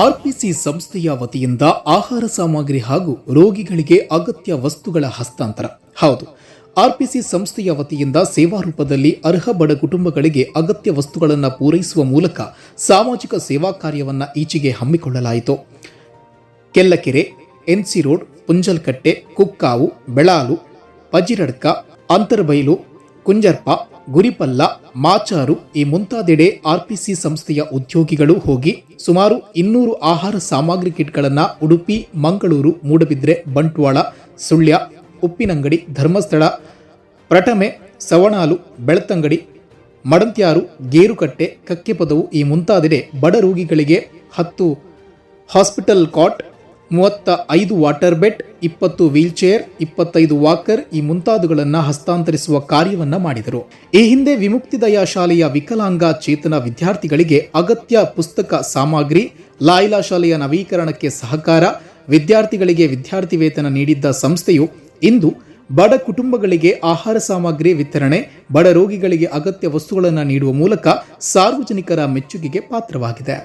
RPC ಸಂಸ್ಥೆಯ ವತಿಯಿಂದ ಆಹಾರ ಸಾಮಗ್ರಿ ಹಾಗೂ ರೋಗಿಗಳಿಗೆ ಅಗತ್ಯ ವಸ್ತುಗಳ ಹಸ್ತಾಂತರ. ಹೌದು, ಆರ್ಪಿಸಿ ಸಂಸ್ಥೆಯ ವತಿಯಿಂದ ಸೇವಾ ರೂಪದಲ್ಲಿ ಅರ್ಹ ಬಡ ಕುಟುಂಬಗಳಿಗೆ ಅಗತ್ಯ ವಸ್ತುಗಳನ್ನು ಪೂರೈಸುವ ಮೂಲಕ ಸಾಮಾಜಿಕ ಸೇವಾ ಕಾರ್ಯವನ್ನು ಈಚೆಗೆ ಹಮ್ಮಿಕೊಳ್ಳಲಾಯಿತು. ಕೆಲ್ಲಕೆರೆ, ಎನ್ಸಿ ರೋಡ್, ಪುಂಜಲ್ಕಟ್ಟೆ, ಕುಕ್ಕಾವು, ಬೆಳಾಲು, ಪಜಿರಡ್ಕ, ಅಂತರ್ಬೈಲು, ಕುಂಜರ್ಪ ಗುರಿಪಲ್ಲ, ಮಾಚಾರು ಈ ಮುಂತಾದೆಡೆ ಆರ್ಪಿಸಿ ಸಂಸ್ಥೆಯ ಉದ್ಯೋಗಿಗಳು ಹೋಗಿ ಸುಮಾರು ಇನ್ನೂರು ಆಹಾರ ಸಾಮಗ್ರಿ ಕಿಟ್ಗಳನ್ನು ಉಡುಪಿ, ಮಂಗಳೂರು, ಮೂಡಬಿದ್ರೆ, ಬಂಟ್ವಾಳ, ಸುಳ್ಯ, ಉಪ್ಪಿನಂಗಡಿ, ಧರ್ಮಸ್ಥಳ ಪ್ರಟಮೆ ಸವಣಾಲು, ಬೆಳತಂಗಡಿ, ಮಡಂತ್ಯಾರು, ಗೇರುಕಟ್ಟೆ, ಕಕ್ಕೆಪದವು ಈ ಮುಂತಾದೆಡೆ ಬಡ ರೋಗಿಗಳಿಗೆ ಹತ್ತು ಹಾಸ್ಪಿಟಲ್ ಕಾಟ್ ಮೂವತ್ತ ಐದು ವಾಟರ್ ಬೆಡ್, ಇಪ್ಪತ್ತು ವೀಲ್ಚೇರ್ ಇಪ್ಪತ್ತೈದು ವಾಕರ್ ಈ ಮುಂತಾದವುಗಳನ್ನು ಹಸ್ತಾಂತರಿಸುವ ಕಾರ್ಯವನ್ನು ಮಾಡಿದರು. ಈ ಹಿಂದೆ ವಿಮುಕ್ತಿದಯ ಶಾಲೆಯ ವಿಕಲಾಂಗ ಚೇತನ ವಿದ್ಯಾರ್ಥಿಗಳಿಗೆ ಅಗತ್ಯ ಪುಸ್ತಕ ಸಾಮಗ್ರಿ, ಲಾಯ್ಲಾ ಶಾಲೆಯ ನವೀಕರಣಕ್ಕೆ ಸಹಕಾರ, ವಿದ್ಯಾರ್ಥಿಗಳಿಗೆ ವಿದ್ಯಾರ್ಥಿ ವೇತನ ನೀಡಿದ್ದ ಸಂಸ್ಥೆಯು ಇಂದು ಬಡ ಕುಟುಂಬಗಳಿಗೆ ಆಹಾರ ಸಾಮಗ್ರಿ ವಿತರಣೆ, ಬಡ ರೋಗಿಗಳಿಗೆ ಅಗತ್ಯ ವಸ್ತುಗಳನ್ನು ನೀಡುವ ಮೂಲಕ ಸಾರ್ವಜನಿಕರ ಮೆಚ್ಚುಗೆಗೆ ಪಾತ್ರವಾಗಿದೆ.